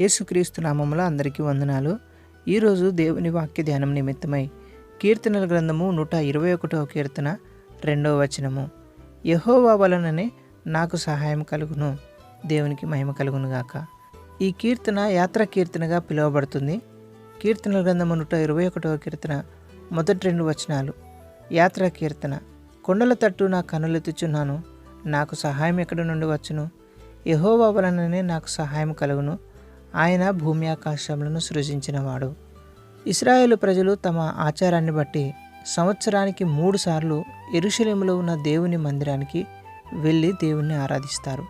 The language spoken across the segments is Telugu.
యేసుక్రీస్తు నామంలో అందరికీ వందనాలు. ఈరోజు దేవుని వాక్య ధ్యానం నిమిత్తమై కీర్తనల గ్రంథము నూట ఇరవై ఒకటవ కీర్తన రెండవ వచనము. యహోవా వలననే నాకు సహాయం కలుగును. దేవునికి మహిమ కలుగును గాక. ఈ కీర్తన యాత్ర కీర్తనగా పిలువబడుతుంది. కీర్తనల గ్రంథము నూట ఇరవై ఒకటవ కీర్తన మొదటి రెండు వచనాలు. యాత్ర కీర్తన. కొండల తట్టు నా కనులెత్తుచున్నాను. నాకు సహాయం ఎక్కడి నుండి వచ్చును? యహోవా వలననే నాకు సహాయం కలుగును. ఆయన భూమి ఆకాశములను సృజించినవాడు. ఇస్రాయేల్ ప్రజలు తమ ఆచారాన్ని బట్టి సంవత్సరానికి మూడుసార్లు ఎరుషలేములో ఉన్న దేవుని మందిరానికి వెళ్ళి దేవుణ్ణి ఆరాధిస్తారు.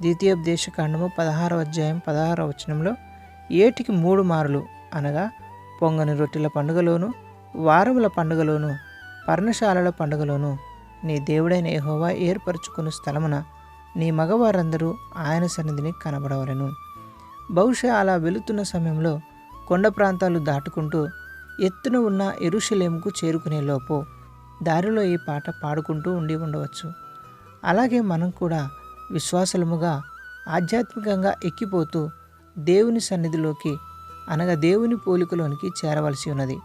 ద్వితీయోపదేశ కాండము పదహారవ అధ్యాయం పదహారవ వచనంలో ఏటికి మూడు మారులు అనగా పొంగని రొట్టెల పండుగలోను వారముల పండుగలోను పర్ణశాలల పండుగలోను నీ దేవుడైన యెహోవా ఏర్పరచుకున్న స్థలమున నీ మగవారందరూ ఆయన సన్నిధిని కనబడవలను. బహుశా అలా వెళుతున్న సమయంలో కొండ ప్రాంతాలు దాటుకుంటూ ఎత్తున ఉన్న ఎరుషలేముకు చేరుకునే లోపు దారిలో ఈ పాట పాడుకుంటూ ఉండి ఉండవచ్చు. అలాగే మనం కూడా విశ్వాసలముగా ఆధ్యాత్మికంగా ఎక్కిపోతూ దేవుని సన్నిధిలోకి అనగా దేవుని పోలికలోనికి చేరవలసి ఉన్నది.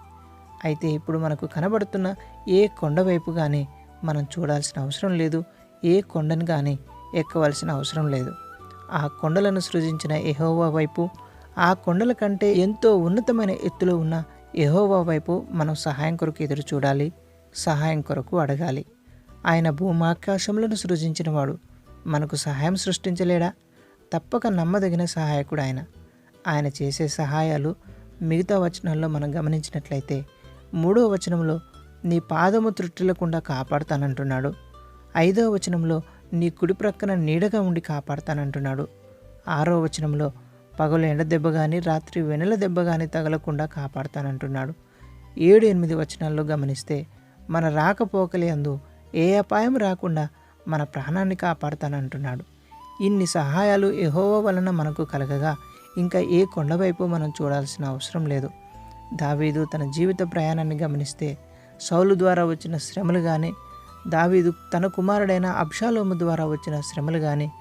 అయితే ఇప్పుడు మనకు కనబడుతున్న ఏ కొండ వైపు కానీ మనం చూడాల్సిన అవసరం లేదు ఏ కొండను కానీ ఎక్కవలసిన అవసరం లేదు. ఆ కొండలను సృజించిన ఎహోవా వైపు ఆ కొండల కంటే ఎంతో ఉన్నతమైన ఎత్తులో ఉన్న ఎహోవా వైపు మనం సహాయం కొరకు ఎదురు చూడాలి సహాయం కొరకు అడగాలి. ఆయన భూమాకాశములను సృజించినవాడు మనకు సహాయం సృష్టించలేడా? తప్పక నమ్మదగిన సహాయకుడు ఆయన. ఆయన చేసే సహాయాలు మిగతా వచనంలో మనం గమనించినట్లయితే మూడో వచనంలో నీ పాదము త్రుట్టిల్లకుండా కాపాడుతానంటున్నాడు. ఐదవ వచనంలో నీ కుడి ప్రక్కన నీడగా ఉండి కాపాడతానంటున్నాడు. ఆరో వచనంలో పగలు ఎండ దెబ్బ కానీ రాత్రి వెనల దెబ్బ కానీ తగలకుండా కాపాడతానంటున్నాడు. ఏడు ఎనిమిది వచనాల్లో గమనిస్తే మన రాకపోకలే అందు ఏ అపాయం రాకుండా మన ప్రాణాన్ని కాపాడతానంటున్నాడు. ఇన్ని సహాయాలు ఎహోవ వలన మనకు కలగగా ఇంకా ఏ కొండవైపు మనం చూడాల్సిన అవసరం లేదు. దావీదు తన జీవిత ప్రయాణాన్ని గమనిస్తే సౌలు ద్వారా వచ్చిన శ్రమలు కానీ దావీదు తన కుమారుడైన అబ్షాలోము ద్వారా వచ్చిన శ్రమలు కానీ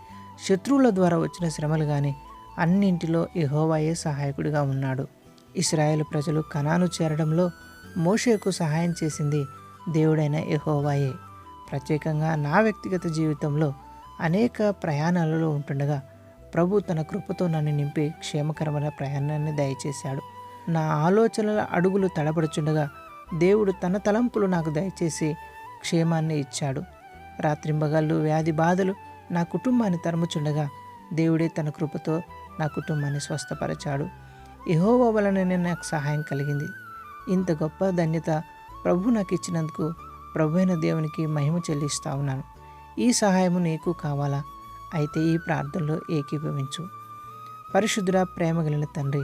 శత్రువుల ద్వారా వచ్చిన శ్రమలు కానీ అన్నింటిలో యెహోవాయే సహాయకుడిగా ఉన్నాడు. ఇస్రాయేల్ ప్రజలు కనాను చేరడంలో మోషేకు సహాయం చేసింది దేవుడైన ఎహోవాయే ప్రత్యేకంగా నా వ్యక్తిగత జీవితంలో అనేక ప్రయాణాలలో ఉంటుండగా ప్రభు తన కృపతో నన్ను నింపి క్షేమకరమైన ప్రయాణాన్ని దయచేశాడు. నా ఆలోచనల అడుగులు తడబడుచుండగా దేవుడు తన తలంపులు నాకు దయచేసి క్షేమాన్ని ఇచ్చాడు. రాత్రింబగళ్ళు వ్యాధి బాధలు నా కుటుంబాన్ని తరుముచుండగా దేవుడే తన కృపతో నా కుటుంబాన్ని స్వస్థపరచాడు. ఎహోవో వలననే నాకు సహాయం కలిగింది. ఇంత గొప్ప ధన్యత ప్రభు నాకు ఇచ్చినందుకు ప్రభు అయిన దేవునికి మహిమ చెల్లిస్తా ఉన్నాను. ఈ సహాయము నీకు కావాలా? అయితే ఈ ప్రార్థనలో ఏకీభవించు. పరిశుద్ధుడ ప్రేమ కలిగిన తండ్రి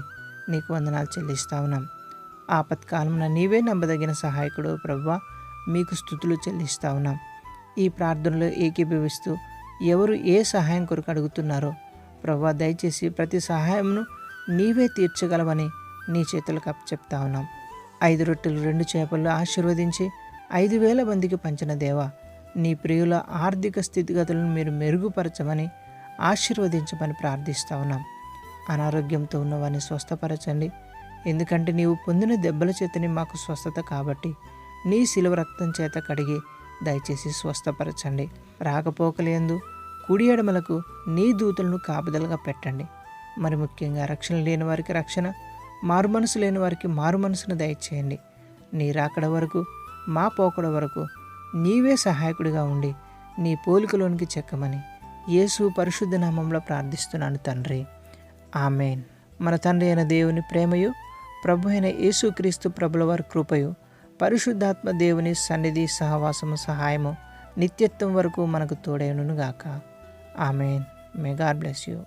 నీకు వందనాలు చెల్లిస్తా ఉన్నాం. ఆపత్కాలమున నీవే నమ్మదగిన సహాయకుడు ప్రభువా మీకు స్థుతులు చెల్లిస్తా ఉన్నాం. ఈ ప్రార్థనలో ఏకీభవిస్తూ ఎవరు ఏ సహాయం కొరకు అడుగుతున్నారో ప్రభా దయచేసి ప్రతి సహాయంను నీవే తీర్చగలవని నీ చేతులకు చెప్తా ఉన్నాం. ఐదు రొట్టెలు రెండు చేపలు ఆశీర్వదించి ఐదు వేల మందికి పంచిన దేవా నీ ప్రియుల ఆర్థిక స్థితిగతులను మీరు మెరుగుపరచమని ఆశీర్వదించమని ప్రార్థిస్తా ఉన్నాం. అనారోగ్యంతో ఉన్నవారిని స్వస్థపరచండి. ఎందుకంటే నీవు పొందిన దెబ్బల చేతని మాకు స్వస్థత కాబట్టి నీ శిలువ రక్తం చేత కడిగి దయచేసి స్వస్థపరచండి. రాకపోకలేందు కుడి ఎడమలకు నీ దూతలను కాపుదలుగా పెట్టండి. మరి ముఖ్యంగా రక్షణ లేని వారికి రక్షణ మారు మనసు లేని వారికి మారు మనసును దయచేయండి. నీ రాకడ వరకు మా పోకడ వరకు నీవే సహాయకుడిగా ఉండి నీ పోలికలోనికి చెక్కమని యేసు పరిశుద్ధ నామంలో ప్రార్థిస్తున్నాను తండ్రి. ఆమెన్. మన తండ్రి అయిన దేవుని ప్రేమయు ప్రభు అయిన యేసుక్రీస్తు ప్రభుల వారి కృపయు పరిశుద్ధాత్మ దేవుని సన్నిధి సహవాసము సహాయము నిత్యత్వం వరకు మనకు తోడైనను గాక amen. May God bless you.